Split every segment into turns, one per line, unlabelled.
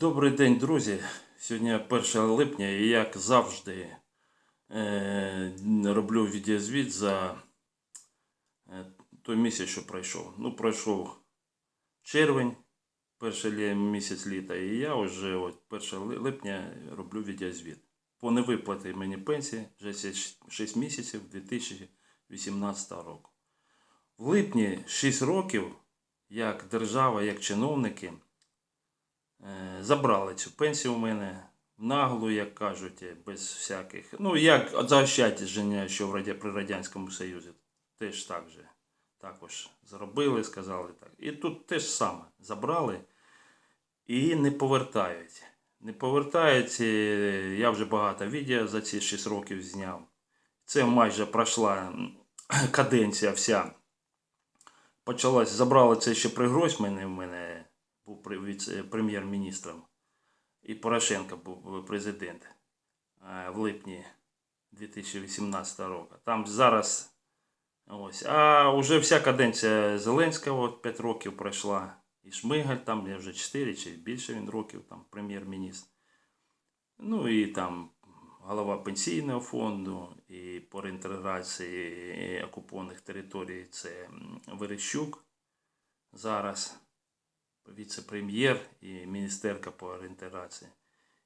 Добрий день, друзі. Сьогодні 1 липня і як завжди е, роблю відеозвіт за е, той місяць, що пройшов. Ну, пройшов червень, перший місяць літа, і я вже от 1 липня роблю відеозвіт. По невиплаті мені пенсії вже 6 місяців 2018 року. В липні 6 років, як держава, як чиновники. Е, забрали цю пенсію у мене наглу, як кажуть, е, без всяких. Ну, як заощадження, що в Раді... при Радянському Союзі. Теж так же. Також зробили, сказали так. І тут теж саме. Забрали і не повертають. Не повертають. Я вже багато відео за ці 6 років зняв. Це майже пройшла каденція вся. Почалась, забрали це ще при Гройсмані в мене був при- прем'єр-міністром, і Порошенко був президент е, в липні 2018 року. Там зараз ось. А вже вся каденція Зеленського 5 років пройшла. І Шмигаль там, вже 4 чи більше він років, там прем'єр-міністр. Ну і там голова пенсійного фонду і по реінтеграції окупованих територій це Верещук зараз віце-прем'єр і міністерка по реінтеграції.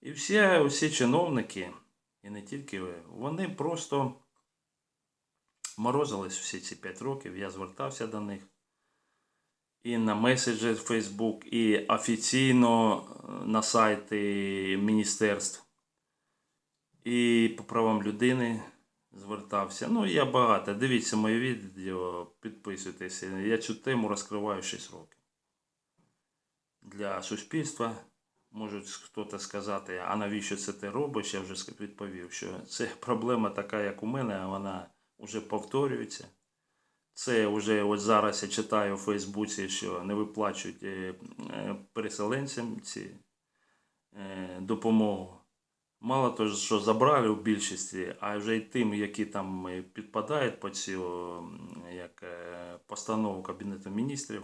І всі, всі чиновники, і не тільки ви, вони просто морозились всі ці 5 років. Я звертався до них і на меседжі Facebook, і офіційно е, на сайти міністерств, і по правам людини звертався. Ну, я багато. Дивіться моє відео, підписуйтеся. Я цю тему розкриваю 6 років для суспільства. Може хтось сказати, а навіщо це ти робиш? Я вже відповів, що це проблема така, як у мене, вона вже повторюється. Це вже от зараз я читаю у Фейсбуці, що не виплачують е, е, переселенцям ці е, допомогу. Мало того, що забрали в більшості, а вже й тим, які там підпадають по цю як, постанову Кабінету міністрів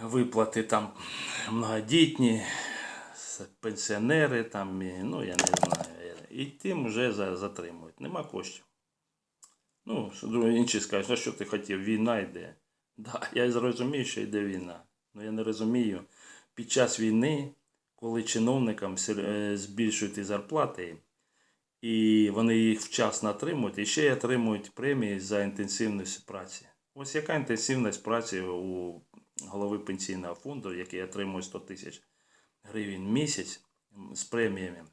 виплати там многодітні, пенсіонери, там, ну я не знаю. І тим вже затримують. Нема коштів. Ну, інші скажуть, а що ти хотів, війна йде. Да, я зрозумію, що йде війна. Ну я не розумію. Під час війни, коли чиновникам е, збільшують і зарплати, і вони їх вчасно отримують, і ще й отримують премії за інтенсивність праці. Ось яка інтенсивність праці у голови пенсійного фонду, який отримує 100 тисяч гривень місяць з преміями.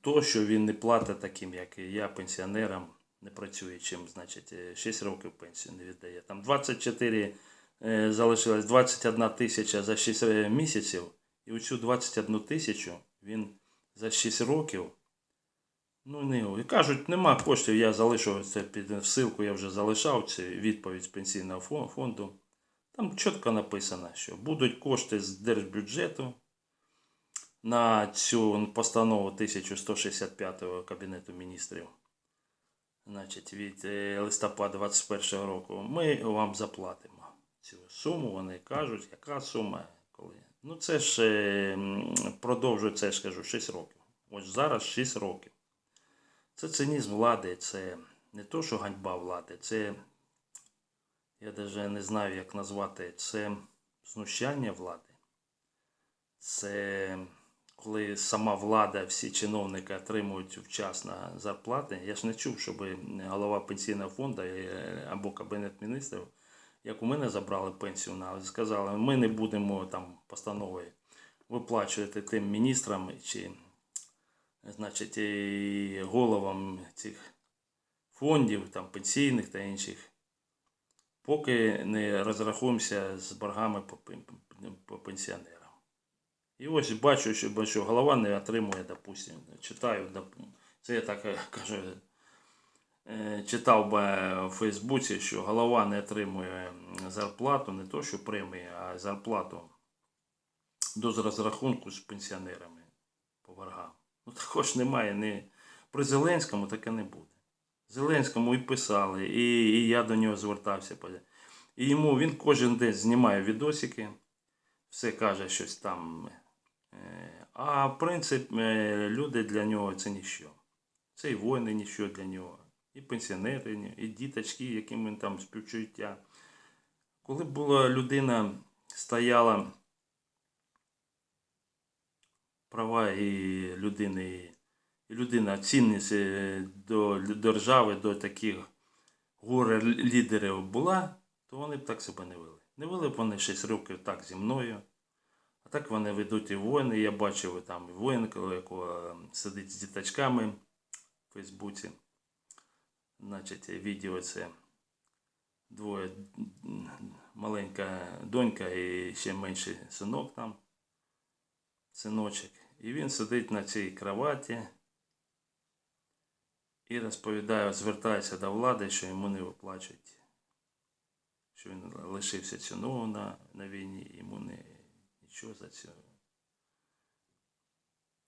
То, що він не платить таким, як і я, пенсіонерам, не працює чим, значить, е, 6 років пенсію не віддає. Там 24 е, залишилось 21 тисяча за 6 місяців, і оцю 21 тисячу він за 6 років. Ну, не і кажуть, нема коштів, я залишу це під всилку, я вже залишав цю відповідь з пенсійного фонду. Там чітко написано, що будуть кошти з держбюджету на цю постанову 1165 Кабінету міністрів. Значить, від е, листопада 21 року ми вам заплатимо цю суму. Вони кажуть, яка сума, коли. Ну, це ж е, продовжується, я ж кажу, 6 років. Ось зараз 6 років. Це цинізм влади, це не то, що ганьба влади, це я навіть не знаю, як назвати це знущання влади. Це коли сама влада, всі чиновники отримують вчасно зарплати. Я ж не чув, щоб голова пенсійного фонду е, або кабінет міністрів, як у мене забрали пенсію, на сказали, ми не будемо там постановою виплачувати тим міністрам чи значить, головам цих фондів, там, пенсійних та інших поки не розрахуємося з боргами по, пенсіонерам. І ось бачу, що, що голова не отримує, допустим, читаю, це я так е, кажу, е, читав би в Фейсбуці, що голова не отримує зарплату, не то, що премії, а зарплату до розрахунку з пенсіонерами по боргам. Ну також немає, ні при Зеленському таке не буде. Зеленському і писали, і, і я до нього звертався. І йому він кожен день знімає відосики все каже щось там. Е, А принцип, е, люди для нього це ніщо. Це і воїни ніщо для нього, і пенсіонери, і діточки, яким він там співчуття. Коли була людина, стояла права і людини, людина цінність е, до держави, до таких горе лідерів була, то вони б так себе не вели. Не вели б вони 6 років так зі мною. А так вони ведуть і воїни. Я бачив там і воїн, якого сидить з діточками в Фейсбуці. Значить, відео це двоє маленька донька і ще менший синок там, синочок. І він сидить на цій кроваті і розповідає, звертається до влади, що йому не виплачують, що він лишився ціну на, на війні, йому не нічого за це.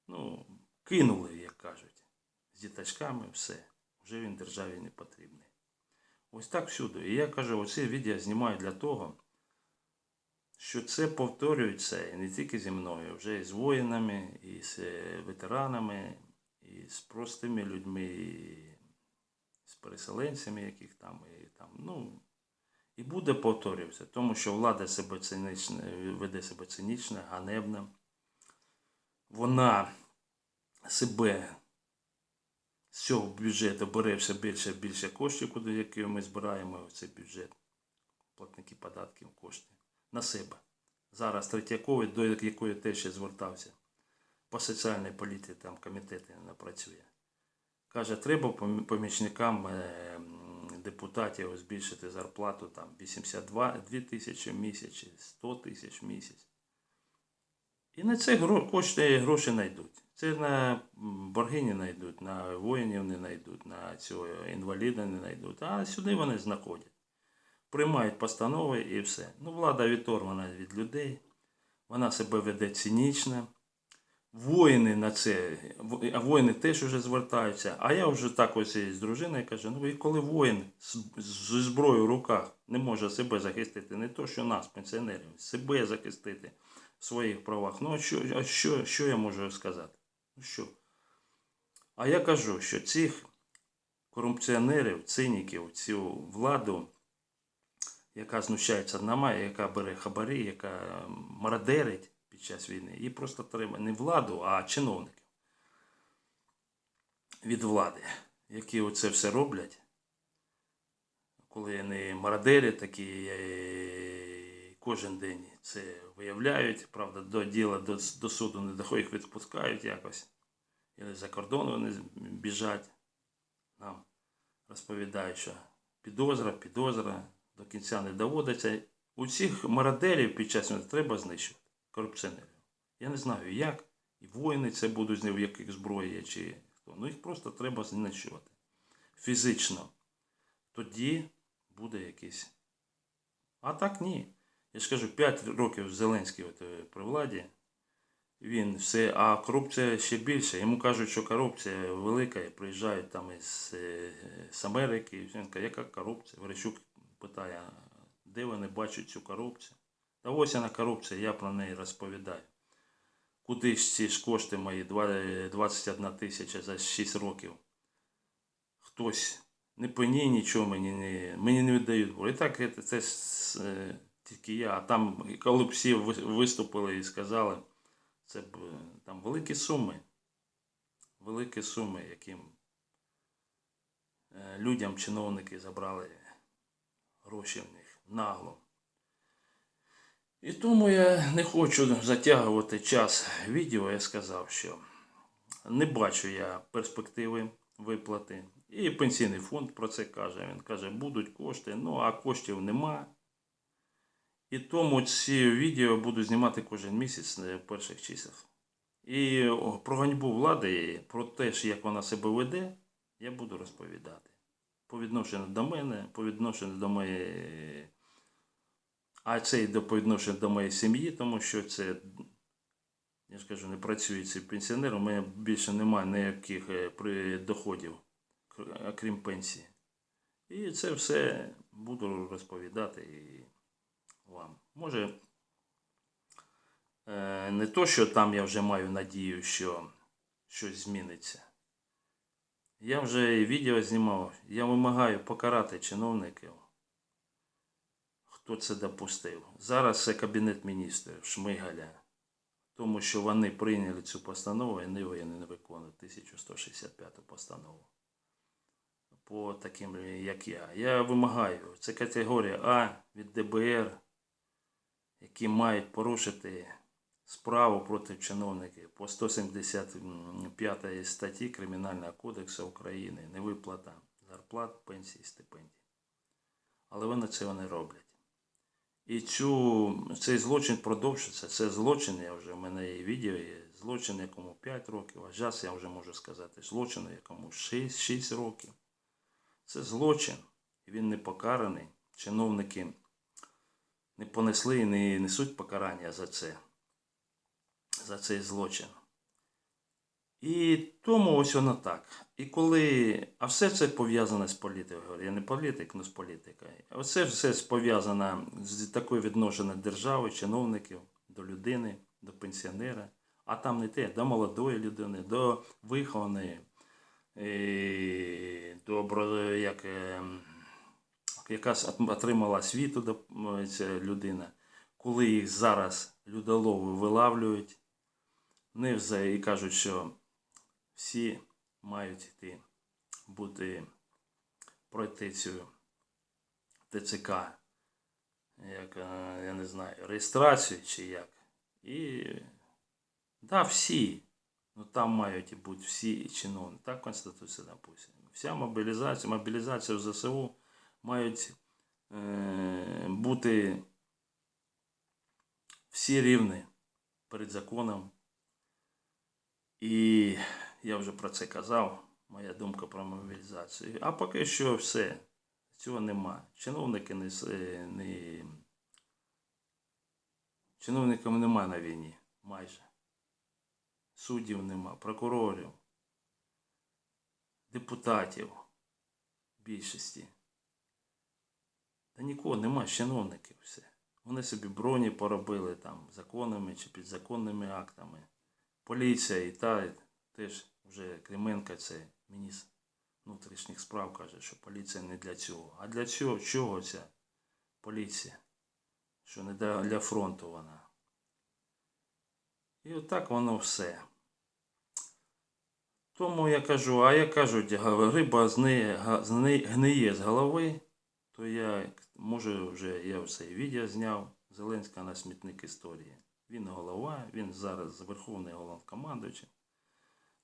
Ну, кинули, як кажуть, з діточками все. Вже він державі не потрібний. Ось так всюди. І я кажу, оці відео знімаю для того, що це повторюється і не тільки зі мною, вже і з воїнами, і з е, ветеранами, і з простими людьми, і з переселенцями, яких там, і там, ну, і буде повторюватися, тому що влада себе цинично, веде себе цинічно, ганебно. Вона себе з цього бюджету бере все більше і більше коштів, куди які ми збираємо в цей бюджет, платники податків кошти, на себе. Зараз Третьяковий, до якої теж ще звертався, по соціальній політиці там комітети не працює. Каже, треба помічникам е, депутатів збільшити зарплату там 82 тисячі в місяць, 100 тисяч в місяць. І на це кошти гроші знайдуть. Це на борги не знайдуть, на воїнів не знайдуть, на цього інваліда не знайдуть. А сюди вони знаходять. Приймають постанови і все. Ну, влада відторгнена від людей, вона себе веде цинічно. Воїни на це, а воїни теж вже звертаються. А я вже так ось з дружиною кажу, ну і коли воїн зі зброєю в руках не може себе захистити, не то, що нас, пенсіонерів, себе захистити в своїх правах. Ну, а що, а що, що я можу сказати? Ну що? А я кажу, що цих корупціонерів, циніків, цю владу, яка знущається нами, яка бере хабарі, яка мародерить під час війни, їй просто треба не владу, а чиновників від влади, які оце все роблять, коли вони мародери такі е, кожен день це виявляють, правда, до діла до, до суду не доходять, їх відпускають якось. І за кордон вони біжать. Нам розповідають, що підозра, підозра до кінця не доводиться. У цих мародерів під час треба знищувати корупціонерів. Я не знаю як, і воїни це будуть з яких зброї чи хто. Ну їх просто треба знищувати фізично. Тоді буде якийсь. А так ні. Я ж кажу, 5 років Зеленський от, е, при владі. Він все, а корупція ще більше. Йому кажуть, що корупція велика, і приїжджають там із е, з Америки. Він каже, яка корупція? Верещук питає, де вони бачать цю корупцію? Та ось вона корупція, я про неї розповідаю. Куди ж ці ж кошти мої, 21 тисяча за 6 років? Хтось не пені нічого мені не, мені не віддають. І так це, це е, тільки я. А там, коли б всі виступили і сказали, це б е, там великі суми. Великі суми, яким е, людям чиновники забрали гроші в них нагло. І тому я не хочу затягувати час відео. Я сказав, що не бачу я перспективи виплати. І пенсійний фонд про це каже. Він каже, будуть кошти, ну а коштів нема. І тому ці відео буду знімати кожен місяць на перших числах. І про ганьбу влади, про те, як вона себе веде, я буду розповідати. По відношенню до мене, по відношенню до моєї. А це до по до моєї сім'ї, тому що це, я ж кажу, не працює цей пенсіонер, у мене більше немає ніяких е, доходів, кр- крім пенсії. І це все буду розповідати і вам. Може, е, не то, що там я вже маю надію, що щось зміниться. Я вже відео знімав. Я вимагаю покарати чиновників, хто це допустив. Зараз це Кабінет міністрів Шмигаля, тому що вони прийняли цю постанову і не не виконують 1165 постанову. По таким, як я. Я вимагаю, це категорія А від ДБР, які мають порушити справу проти чиновників по 175 статті Кримінального кодексу України невиплата зарплат, пенсій, стипендій. Але вони цього не роблять. І цю, цей злочин продовжиться. Це злочин, я вже в мене є відео, є злочин, якому 5 років, а зараз я вже можу сказати, злочин, якому 6, 6 років. Це злочин, він не покараний. Чиновники не понесли і не несуть покарання за це, за цей злочин. І тому ось воно так. І коли. А все це пов'язане з політикою. Я не політик, але з політикою. А Оце все пов'язане з такою відношенням держави, чиновників до людини, до пенсіонера. А там не те, до молодої людини, до вихованої, е, до як, е, яка отримала освіту до- е, ця людина. Коли їх зараз людолови вилавлюють, не все і кажуть, що всі мають йти бути пройти цю ТЦК, як е, я не знаю, реєстрацію чи як. І да, всі. Ну там мають бути всі чиновники. Так Конституція написана. Вся мобілізація, мобілізація в ЗСУ мають е, бути всі рівні перед законом. І я вже про це казав, моя думка про мобілізацію. А поки що все, цього нема. Чиновники не, е, не чиновників нема на війні майже. Суддів нема, прокурорів, депутатів більшості. Та нікого нема, чиновників все. Вони собі броні поробили там законними чи підзаконними актами. Поліція і та теж вже Клименко це міністр внутрішніх справ каже, що поліція не для цього. А для цього чого ця поліція? Що не для, фронту вона. І отак воно все. Тому я кажу, а я кажу, риба гниє з голови, то я може вже я все відео зняв. Зеленська на смітник історії. Він голова, він зараз верховний головнокомандуючий.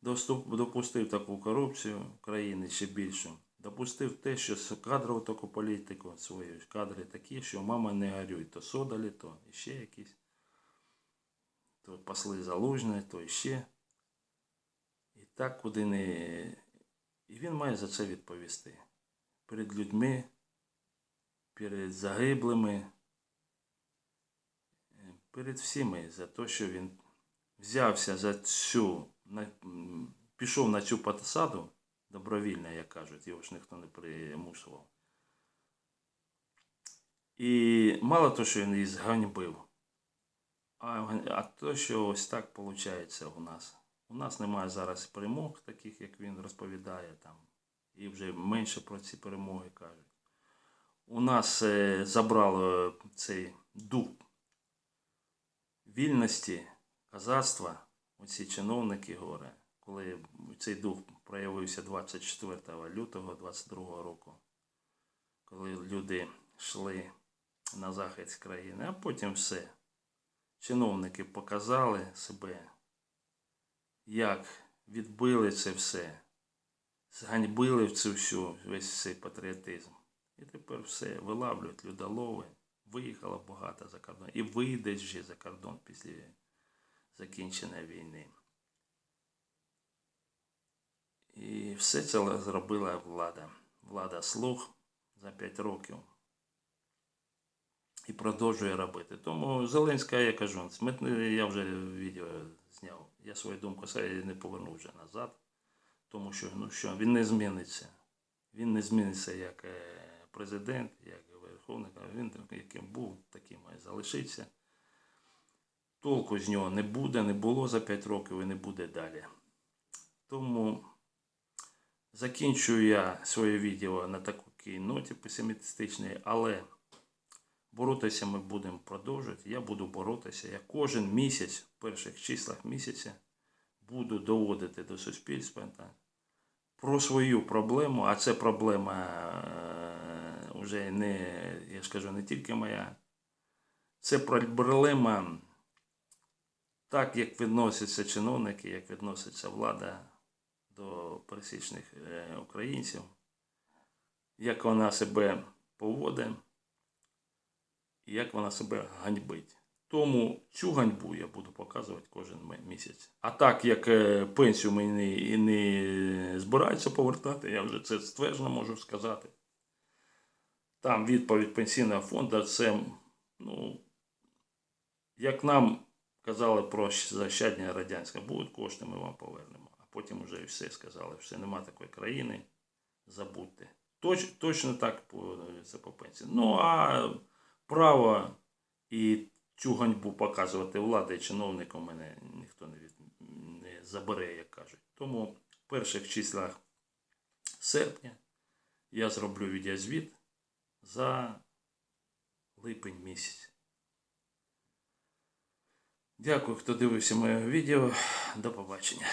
Допустив таку корупцію в країні ще більшу. Допустив те, що кадрову таку політику свою, кадри такі, що мама не горюй, то содалі, то ще якісь, то посли залужне, то ще. І так куди не. І він має за це відповісти. Перед людьми, перед загиблими, е, перед всіми за те, що він взявся за цю, пішов на цю посаду добровільно, як кажуть, його ж ніхто не примушував. І мало того, що він її зганьбив, а, а то, що ось так виходить у нас. У нас немає зараз перемог, таких, як він розповідає там, і вже менше про ці перемоги кажуть. У нас е, забрало цей дух вільності, козацтва, оці чиновники горе, коли цей дух проявився 24 лютого 22 року, коли люди йшли на захист країни, а потім все. Чиновники показали себе, як відбили це все, зганьбили в цю всю весь цей патріотизм. І тепер все вилавлюють людолови. Виїхало багато за кордон. І вийде вже за кордон після закінчення війни. І все це зробила влада. Влада слух за 5 років. І продовжує робити. Тому Зеленська, я кажу, я вже відео зняв. Я свою думку не повернув вже назад. Тому що ну що, він не зміниться. Він не зміниться як е, президент, як верховник, він яким був, таким і залишиться. Толку з нього не буде, не було за 5 років і не буде далі. Тому закінчую я своє відео на такій ноті песимістичній, але боротися ми будемо продовжувати. Я буду боротися. Я кожен місяць, в перших числах місяця, буду доводити до суспільства так, про свою проблему, а це проблема е, вже не, я ж кажу, не тільки моя. Це проблема так, як відносяться чиновники, як відноситься влада до пересічних е, українців, як вона себе поводить і як вона себе ганьбить. Тому цю ганьбу я буду показувати кожен місяць. А так як е, пенсію мені і не збираються повертати, я вже це стверджено можу сказати. Там відповідь пенсійного фонду це, ну, як нам казали про заощадження радянське, будуть кошти, ми вам повернемо. А потім вже і все сказали, все, нема такої країни, забудьте. Точ, точно так це по пенсії. Ну, а право і цю ганьбу показувати влади і чиновникам мене ніхто не, від, не забере, як кажуть. Тому в перших числах серпня я зроблю відеозвіт за липень місяць. Дякую, хто дивився моє відео. До побачення.